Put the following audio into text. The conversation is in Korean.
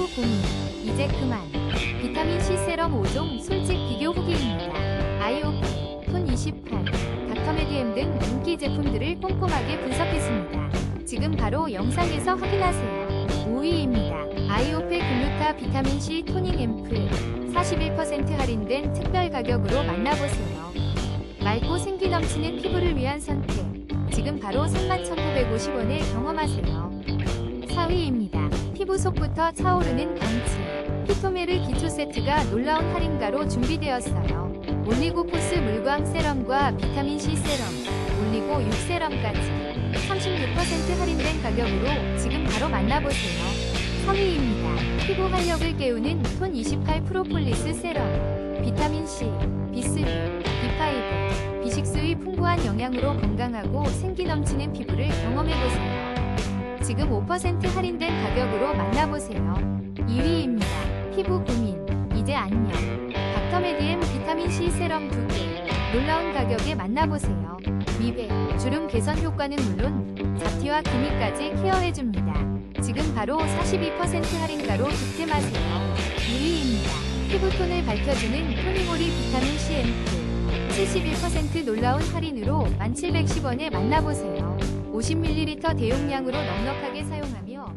피부 고민 이제 그만 비타민C 세럼 5종 솔직 비교 후기입니다. 아이오피, 톤28, 닥터메디엠 등 인기 제품들을 꼼꼼하게 분석했습니다. 지금 바로 영상에서 확인하세요. 5위입니다. 아이오페 글루타 비타민C 토닝 앰플 41% 할인된 특별 가격으로 만나보세요. 맑고 생기 넘치는 피부를 위한 선택. 지금 바로 31,950원에 경험하세요. 4위입니다. 피부 속부터 차오르는 광채. 피토메르 기초 세트가 놀라운 할인가로 준비되었어요. 올리고포스 물광 세럼과 비타민C 세럼, 올리고 6 세럼까지 36% 할인된 가격으로 지금 바로 만나보세요. 3위입니다. 피부 활력을 깨우는 톤 28 프로폴리스 세럼. 비타민C, B3, B5, B6의 풍부한 영양으로 건강하고 생기 넘치는 피부를 경험해보세요. 지금 5% 할인된 가격으로 만나보세요. 2위입니다. 피부 고민, 이제 안녕. 닥터메디엠 비타민C 세럼 2개. 놀라운 가격에 만나보세요. 미백, 주름 개선 효과는 물론 잡티와 기미까지 케어해줍니다. 지금 바로 42% 할인가로 득템하세요. 1위입니다. 피부톤을 밝혀주는 토니모리 비타민C 앰플. 71% 놀라운 할인으로 1710원에 만나보세요. 50ml 대용량으로 넉넉하게 사용하며